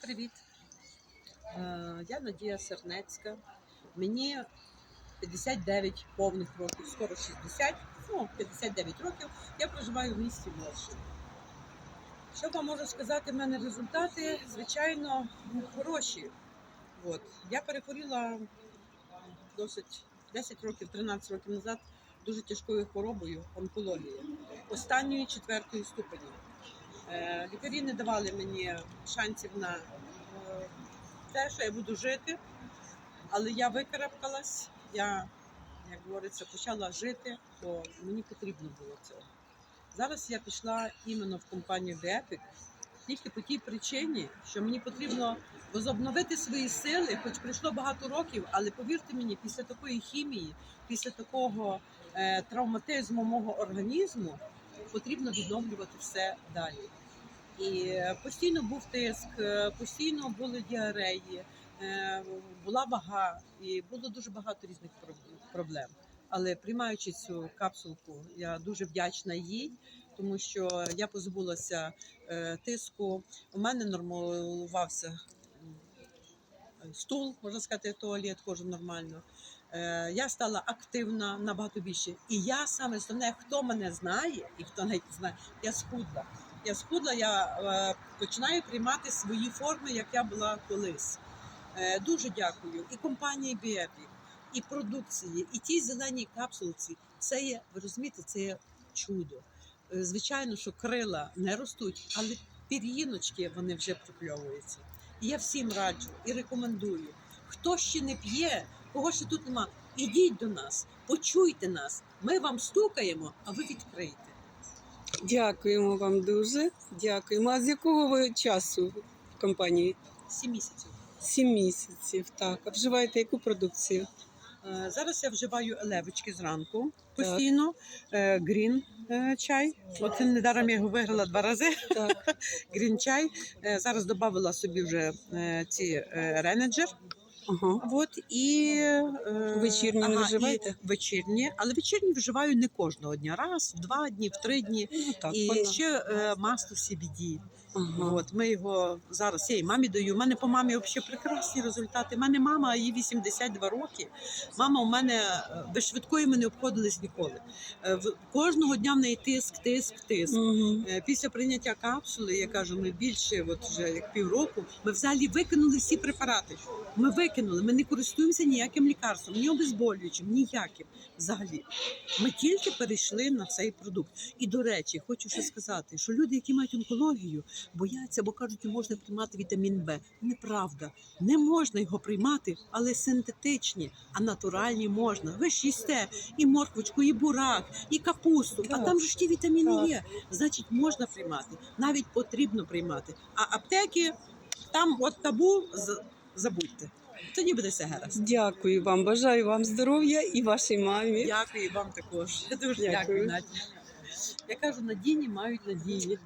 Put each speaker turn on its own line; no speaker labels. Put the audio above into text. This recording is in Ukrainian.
Привіт. Е, Я Надія Сернецька. Мені 59 повних років, скоро 60, ну, 59 років. Я проживаю в місті Моршин. Що вам можу сказати? В мене результати, звичайно, ну, хороші. От. Я перехворіла досить 10 років, 13 років назад дуже тяжкою хворобою онкологією, останньої четвертої ступені. Е, Лікарі не давали мені шансів на е, те, що я буду жити, але я викарабкалась, я, як говориться, почала жити, бо мені потрібно було цього. Зараз я пішла іменно в компанію Біепік тільки по тій причині, що мені потрібно возобновити свої сили, хоч пройшло багато років, але повірте мені, після такої хімії, після такого е, травматизму мого організму потрібно відновлювати все далі. І е, постійно був тиск, е, постійно були діареї, е, була вага, і було дуже багато різних проб- проблем. Але приймаючи цю капсулку, я дуже вдячна їй, тому що я позбулася тиску. У мене нормалувався стул, можна сказати, туалет, ходжу нормально. Е, Я стала активна набагато більше. І я саме основне, хто мене знає і хто не знає, я схудла. Я схудла, я е, починаю приймати свої форми, як я була колись. Е, дуже дякую і компанії Біепі, і продукції, і тій зеленій капсулці. Це є, ви розумієте, це є чудо. Е, Звичайно, що крила не ростуть, але пір'їночки вони вже прокльовуються. І я всім раджу і рекомендую. Хто ще не п'є, кого ще тут нема, ідіть до нас, почуйте нас. Ми вам стукаємо, а ви відкрийте.
Дякуємо вам дуже. Дякуємо. А з якого ви часу в компанії?
Сім місяців.
Сім місяців. Так. А вживаєте яку продукцію?
Е, Зараз я вживаю левочки зранку постійно. Е, Грін е, чай. Оце недаром я його виграла два рази. Грін чай. Зараз додавила собі вже ці ренеджер.
Ага.
От і е,
Вечірні не вживаєте?
і вечірні, але вечірні вживаю не кожного дня. Раз, в два дні, в три дні.
Ну, так,
і
понятно.
ще е, масло CBD.
Ага.
От ми його зараз я і мамі даю. У мене по мамі взагалі прекрасні результати. У мене мама, їй 82 роки. Мама у мене е, без швидкої ми не обходились ніколи. Е, в- Кожного дня в неї тиск, тиск, тиск.
Мгм.
Е, Після прийняття капсули, я кажу, ми більше, от вже як півроку, ми взагалі викинули всі препарати. Ми викинули, ми не користуємося ніяким лікарством, ні обезболюючим, ніяким взагалі. Ми тільки перейшли на цей продукт. І до речі, хочу ще сказати, що люди, які мають онкологію, бояться, бо кажуть, не можна приймати вітамін Б. Неправда, не можна його приймати, але синтетичні, а натуральні можна. Ви ж їсте і морквочку, і бурак, і капусту. А там же ж ті вітаміни є. Значить, можна приймати, навіть потрібно приймати. А аптеки там от табу забудьте. Тоді буде все гаразд.
Дякую вам. Бажаю вам здоров'я і вашій мамі.
Дякую і вам також. Дуже
Дякую.
дякую, Надя. Я кажу, надійні мають надії.